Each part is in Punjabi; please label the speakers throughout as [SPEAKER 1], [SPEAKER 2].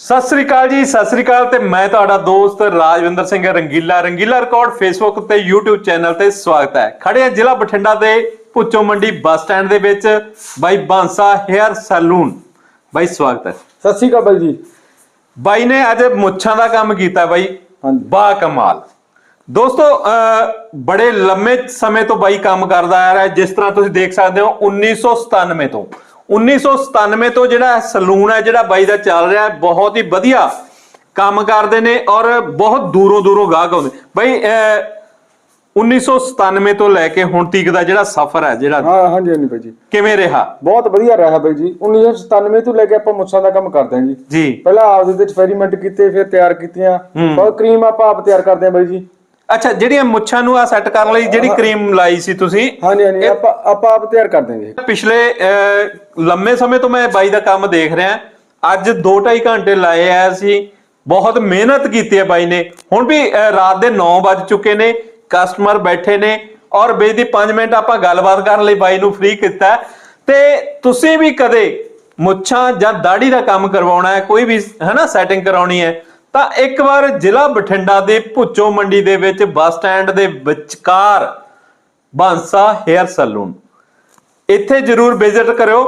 [SPEAKER 1] ਸਤਿ ਸ੍ਰੀ ਅਕਾਲ ਜੀ ਸਤਿ ਸ੍ਰੀ ਅਕਾਲ ਤੇ ਮੈਂ ਤੁਹਾਡਾ ਦੋਸਤ ਰਾਜਵਿੰਦਰ ਸਿੰਘ ਰੰਗੀਲਾ। ਰੰਗੀਲਾ ਰਿਕਾਰਡ ਫੇਸਬੁੱਕ ਤੇ YouTube ਚੈਨਲ ਤੇ ਸਵਾਗਤ ਹੈ। ਖੜੇ ਆ ਜ਼ਿਲ੍ਹਾ ਬਠਿੰਡਾ ਦੇ ਪੁੱਚੋ ਮੰਡੀ ਬੱਸ ਸਟੈਂਡ ਦੇ ਵਿੱਚ ਬਾਈ ਬਾਂਸਾ ਹੇਅਰ ਸੈਲੂਨ। ਬਾਈ ਸਵਾਗਤ ਹੈ।
[SPEAKER 2] ਸਤਿ ਸ਼੍ਰੀ ਅਕਾਲ ਬਾਈ ਜੀ।
[SPEAKER 1] ਬਾਈ ਨੇ ਅੱਜ ਮੁੱਛਾਂ ਦਾ ਕੰਮ ਕੀਤਾ ਬਾਈ। ਬਾ ਕਮਾਲ। ਦੋਸਤੋ ਬੜੇ ਲੰਮੇ ਸਮੇਂ ਤੋਂ ਬਾਈ ਕੰਮ ਕਰਦਾ ਆ ਰਿਹਾ। ਜਿਸ ਤਰ੍ਹਾਂ ਤੁਸੀਂ ਦੇਖ ਸਕਦੇ ਹੋ 1997 ਤੋਂ। 1997 ਤੋਂ ਜਿਹੜਾ ਸਲੂਨ ਹੈ ਜਿਹੜਾ ਬਾਈ ਦਾ ਚੱਲ ਰਿਹਾ ਹੈ ਬਹੁਤ ਹੀ ਵਧੀਆ ਕੰਮ ਕਰਦੇ ਨੇ ਔਰ ਬਹੁਤ ਦੂਰੋਂ ਦੂਰੋਂ ਗਾਹਕ ਆਉਂਦੇ ਬਾਈ ਅਹ, 1997 ਤੋਂ ਲੈ ਕੇ ਹੁਣ ਤੀਕ ਦਾ ਜਿਹੜਾ ਸਫ਼ਰ ਹੈ ਜਿਹੜਾ
[SPEAKER 2] ਹਾਂ ਹਾਂਜੀ ਹਾਂਜੀ ਬਾਈ ਜੀ।
[SPEAKER 1] ਕਿਵੇਂ ਰਿਹਾ?
[SPEAKER 2] ਬਹੁਤ ਵਧੀਆ ਰਿਹਾ ਬਾਈ ਜੀ। 1997 ਤੋਂ ਲੈ ਕੇ ਆਪਾਂ ਮੁੱਛਾਂ ਦਾ ਕੰਮ ਕਰਦੇ ਹਾਂ ਜੀ।
[SPEAKER 1] ਜੀ।
[SPEAKER 2] ਪਹਿਲਾਂ ਆਪਦੇ ਤੇ ਐਕਸਪੈਰੀਮੈਂਟ ਕੀਤੇ ਫਿਰ ਤਿਆਰ ਕੀਤੀਆਂ। ਬਹੁਤ ਕਰੀਮ ਆਪਾਂ ਆਪ ਤਿਆਰ ਕਰਦੇ ਹਾਂ ਬਾਈ ਜੀ।
[SPEAKER 1] ਅੱਛਾ ਜਿਹੜੀਆਂ ਮੁੱਛਾਂ ਨੂੰ ਆ ਸੈੱਟ ਕਰਨ ਲਈ ਜਿਹੜੀ ਕਰੀਮ ਲਾਈ ਸੀ ਤੁਸੀਂ
[SPEAKER 2] ਹਾਂਜੀ ਹਾਂਜੀ ਆਪਾਂ ਆਪਾਂ ਆਪ ਤਿਆਰ ਕਰਦੇ ਹਾਂ ਜੀ
[SPEAKER 1] ਪਿਛਲੇ ਲੰਮੇ ਸਮੇਂ ਤੋਂ ਮੈਂ ਬਾਈ ਦਾ ਕੰਮ ਦੇਖ ਰਿਹਾ। ਅੱਜ 2.5 ਘੰਟੇ ਲਾਏ ਆ ਅਸੀਂ। ਬਹੁਤ ਮਿਹਨਤ ਕੀਤੀ ਹੈ ਬਾਈ ਨੇ। ਹੁਣ ਵੀ ਰਾਤ ਦੇ 9 ਵੱਜ ਚੁੱਕੇ ਨੇ ਕਸਟਮਰ ਬੈਠੇ ਨੇ। ਔਰ ਬਈ ਦੀ 5 ਮਿੰਟ ਆਪਾਂ ਗੱਲਬਾਤ ਕਰਨ ਲਈ ਬਾਈ ਨੂੰ ਫ੍ਰੀ ਕੀਤਾ। ਤੇ ਤੁਸੀਂ ਵੀ ਕਦੇ ਮੁੱਛਾਂ ਜਾਂ ਦਾੜੀ ਦਾ ਕੰਮ ਕਰਵਾਉਣਾ ਹੈ? ਕੋਈ ਵੀ ਹੈਨਾ ਸੈਟਿੰਗ ਕਰਾਉਣੀ ਹੈ? ਤਾਂ ਇੱਕ ਵਾਰ ਜ਼ਿਲ੍ਹਾ ਬਠਿੰਡਾ ਦੇ ਭੁੱਚੋ ਮੰਡੀ ਦੇ ਵਿੱਚ ਬੱਸ ਸਟੈਂਡ ਦੇ ਵਿਚਕਾਰ ਬਾਂਸਾ ਹੇਅਰ ਸੈਲੂਨ। ਇੱਥੇ ਜਰੂਰ ਵਿਜ਼ਿਟ ਕਰਿਓ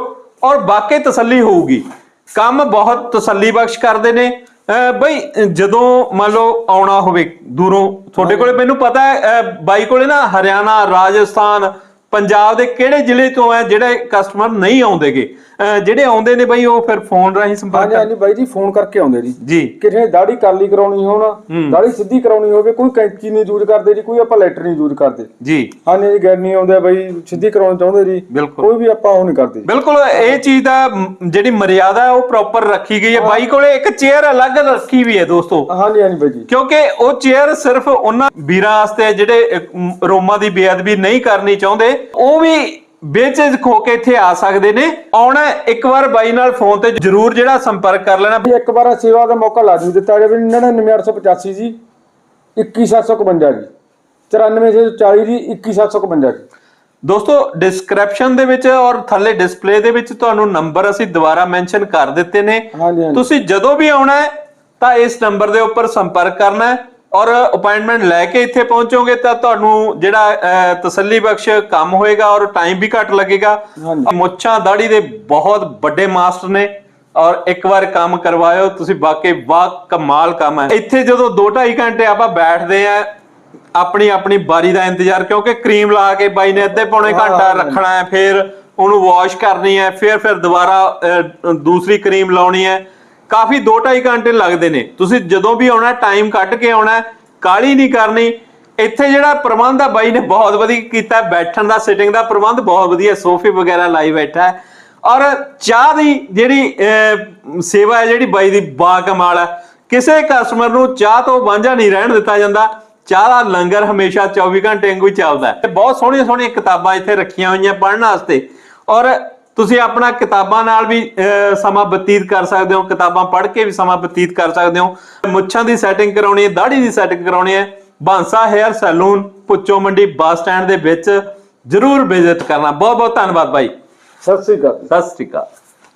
[SPEAKER 1] ਔਰ ਵਾਕਈ ਤਸੱਲੀ ਹੋਊਗੀ। ਕੰਮ ਬਹੁਤ ਤਸੱਲੀ ਬਖਸ਼ ਕਰਦੇ ਨੇ। ਬਈ ਜਦੋਂ ਮੰਨ ਲਓ ਆਉਣਾ ਹੋਵੇ ਦੂਰੋਂ ਤੁਹਾਡੇ ਕੋਲੇ ਮੈਨੂੰ ਪਤਾ ਹੈ ਬਾਈ ਕੋਲੇ ਨਾ ਹਰਿਆਣਾ ਰਾਜਸਥਾਨ ਪੰਜਾਬ ਦੇ ਕਿਹੜੇ ਜ਼ਿਲ੍ਹੇ ਤੋਂ ਹੈ ਜਿਹੜੇ ਕਸਟਮਰ ਨਹੀਂ ਆਉਂਦੇਗੇ? ਜਿਹੜੇ ਆਉਂਦੇ ਨੇ ਬਈ ਉਹ ਫਿਰ ਫੋਨ ਰਾਹੀਂ ਸੰਪਰਕ
[SPEAKER 2] ਹਾਂਜੀ ਬਾਈ ਜੀ ਫੋਨ ਕਰਕੇ ਆਉਂਦੇ ਜੀ।
[SPEAKER 1] ਜੀ।
[SPEAKER 2] ਕਿਸੇ ਦਾੜੀ ਕਰਲੀ ਕਰਾਉਣੀ ਹੋਣ ਦਾੜੀ ਸਿੱਧੀ ਕਰਾਉਣੀ ਹੋਵੇ ਕੋਈ ਕੈਂਚੀ ਨਹੀਂ ਯੂਜ਼ ਕਰਦੇ ਜੀ ਕੋਈ ਆਪਾਂ ਲੈਟਰ ਨਹੀਂ ਯੂਜ਼ ਕਰਦੇ।
[SPEAKER 1] ਜੀ।
[SPEAKER 2] ਹਾਂਜੀ ਜੀ ਗੈਰਨੀ ਆਉਂਦੇ ਆ ਬਾਈ ਸਿੱਧੀ ਕਰਾਉਣੀ ਚਾਹੁੰਦੇ ਜੀ। ਕੋਈ ਵੀ ਆਪਾਂ ਉਹ ਨਹੀਂ ਕਰਦੇ।
[SPEAKER 1] ਬਿਲਕੁਲ ਇਹ ਚੀਜ਼ ਦਾ ਜਿਹੜੀ ਮਰਿਆਦਾ ਹੈ ਉਹ ਪ੍ਰੋਪਰ ਰੱਖੀ ਗਈ ਹੈ। ਬਾਈ ਕੋਲੇ ਇੱਕ ਚੇਅਰ ਅਲੱਗ ਰੱਖੀ ਵੀ ਹੈ ਦੋਸਤੋ।
[SPEAKER 2] ਹਾਂਜੀ ਹਾਂਜੀ ਬਾਈ ਜੀ।
[SPEAKER 1] ਕਿਉਂਕਿ ਉਹ ਚੇਅਰ ਸਿਰਫ ਉਹਨਾਂ ਵੀਰਾਂ ਵਾਸਤੇ ਜਿਹੜੇ ਰੋਮਾਂ ਦੀ ਬੇਅਦਬੀ ਨਹੀਂ ਕਰਨੀ ਚਾਹੁੰਦੇ। ਉਹ ਵੀ ਬੇਚਿਜ ਖੋ ਕੇ ਇੱਥੇ ਆ ਸਕਦੇ ਨੇ। ਆਉਣਾ ਇੱਕ ਵਾਰ ਬਾਈ ਨਾਲ ਫੋਨ ਤੇ ਜਰੂਰ ਜਿਹੜਾ ਸੰਪਰਕ ਕਰ ਲੈਣਾ।
[SPEAKER 2] ਵੀ ਇੱਕ ਵਾਰ ਸੇਵਾ ਦਾ ਮੌਕਾ ਲਾਜ਼ਮੀ ਦਿੱਤਾ ਜਾਵੇ 99885 ਜੀ 21751 ਜੀ 94640 ਜੀ 21751 ਜੀ।
[SPEAKER 1] ਦੋਸਤੋ ਡਿਸਕ੍ਰਿਪਸ਼ਨ ਦੇ ਵਿੱਚ ਔਰ ਥੱਲੇ ਡਿਸਪਲੇ ਦੇ ਵਿੱਚ ਤੁਹਾਨੂੰ ਨੰਬਰ ਅਸੀਂ ਦੁਬਾਰਾ ਮੈਂਸ਼ਨ ਕਰ ਦਿੱਤੇ ਨੇ। ਤੁਸੀਂ ਜਦੋਂ ਵੀ ਆਉਣਾ ਹੈ ਤਾਂ ਇਸ ਨੰਬਰ ਦੇ ਉੱਪਰ ਸੰਪਰਕ ਕਰਨਾ ਹੈ। ਔਰ ਅਪਾਇੰਟਮੈਂਟ ਲੈ ਕੇ ਇੱਥੇ ਪਹੁੰਚੋਗੇ ਤਾਂ ਤੁਹਾਨੂੰ ਜਿਹੜਾ ਤਸੱਲੀ ਬਖਸ਼ ਕੰਮ ਹੋਏਗਾ ਔਰ ਟਾਈਮ ਵੀ ਘੱਟ ਲੱਗੇਗਾ। ਮੁੱਛਾਂ ਦਾੜੀ ਦੇ ਬਹੁਤ ਵੱਡੇ ਮਾਸਟਰ ਨੇ ਔਰ ਇੱਕ ਵਾਰ ਕੰਮ ਕਰਵਾਇਓ ਤੁਸੀਂ ਵਾਕਈ ਵਾਹ ਕਮਾਲ ਕੰਮ ਹੈ ਇੱਥੇ ਜਦੋਂ 2.5 ਘੰਟੇ ਆਪਾਂ ਬੈਠਦੇ ਆ ਆਪਣੀ ਆਪਣੀ ਬਾਰੀ ਦਾ ਇੰਤਜ਼ਾਰ ਕਿਉਂਕਿ ਕਰੀਮ ਲਾ ਕੇ ਬਾਈ ਨੇ ਅੱਧੇ ਪੌਣੇ ਘੰਟਾ। ਰੱਖਣਾ ਹੈ ਫਿਰ ਉਹਨੂੰ ਵਾਸ਼ ਕਰਨੀ ਹੈ ਫਿਰ ਫਿਰ ਦੁਬਾਰਾ ਦੂਸਰੀ ਕਰੀਮ ਲਾਉਣੀ ਹੈ ਕਾਫੀ 2.5 ਘੰਟੇ ਲੱਗਦੇ ਨੇ। ਤੁਸੀਂ ਜਦੋਂ ਵੀ ਆਉਣਾ ਟਾਈਮ ਕੱਢ ਕੇ ਆਉਣਾ ਹੈ, ਕਾਹਲੀ ਨਹੀਂ ਕਰਨੀ। ਇੱਥੇ ਜਿਹੜਾ ਪ੍ਰਬੰਧ ਆ ਬਾਈ ਨੇ ਬਹੁਤ ਵਧੀਆ ਕੀਤਾ। ਬੈਠਣ ਦਾ ਸਿਟਿੰਗ ਦਾ ਪ੍ਰਬੰਧ ਬਹੁਤ ਵਧੀਆ। ਸੋਫੇ ਵਗੈਰਾ ਲਾਈ ਬੈਠਾ ਹੈ। ਔਰ ਚਾਹ ਦੀ ਜਿਹੜੀ ਅਹ, ਸੇਵਾ ਹੈ ਜਿਹੜੀ ਬਾਈ ਦੀ ਬਾ ਕਮਾਲ ਹੈ। ਕਿਸੇ ਕਸਟਮਰ ਨੂੰ ਚਾਹ ਤੋਂ ਵਾਂਝਾ ਨਹੀਂ ਰਹਿਣ ਦਿੱਤਾ ਜਾਂਦਾ। ਚਾਹ ਦਾ ਲੰਗਰ ਹਮੇਸ਼ਾ 24 ਘੰਟੇ ਵਾਂਗੂ ਚੱਲਦਾ ਤੇ ਬਹੁਤ ਸੋਹਣੀਆਂ ਸੋਹਣੀਆਂ ਕਿਤਾਬਾਂ ਇੱਥੇ ਰੱਖੀਆਂ ਹੋਈਆਂ ਪੜ੍ਹਨ ਵਾਸਤੇ। ਔਰ ਤੁਸੀਂ ਆਪਣਾ ਕਿਤਾਬਾਂ ਨਾਲ ਵੀ ਸਮਾਂ ਬਤੀਤ ਕਰ ਸਕਦੇ ਹੋ ਕਿਤਾਬਾਂ ਪੜ੍ਹ ਕੇ ਵੀ ਸਮਾਂ ਬਤੀਤ ਕਰ ਸਕਦੇ ਹੋ। ਮੁੱਛਾਂ ਦੀ ਸੈਟਿੰਗ ਕਰਾਉਣੀ ਹੈ ਦਾੜੀ ਦੀ ਸੈਟਿੰਗ ਕਰਾਉਣੀ ਹੈ। ਬਾਂਸਾ ਹੇਅਰ ਸੈਲੂਨ ਪੁੱਚੋ ਮੰਡੀ ਬੱਸ ਸਟੈਂਡ ਦੇ ਵਿੱਚ ਜਰੂਰ ਵਿਜ਼ਿਟ ਕਰਨਾ। ਬਹੁਤ ਬਹੁਤ ਧੰਨਵਾਦ ਬਾਈ।
[SPEAKER 2] ਸਤਿ ਸ੍ਰੀ ਅਕਾਲ।
[SPEAKER 1] ਸਤਿ ਸ੍ਰੀ ਅਕਾਲ।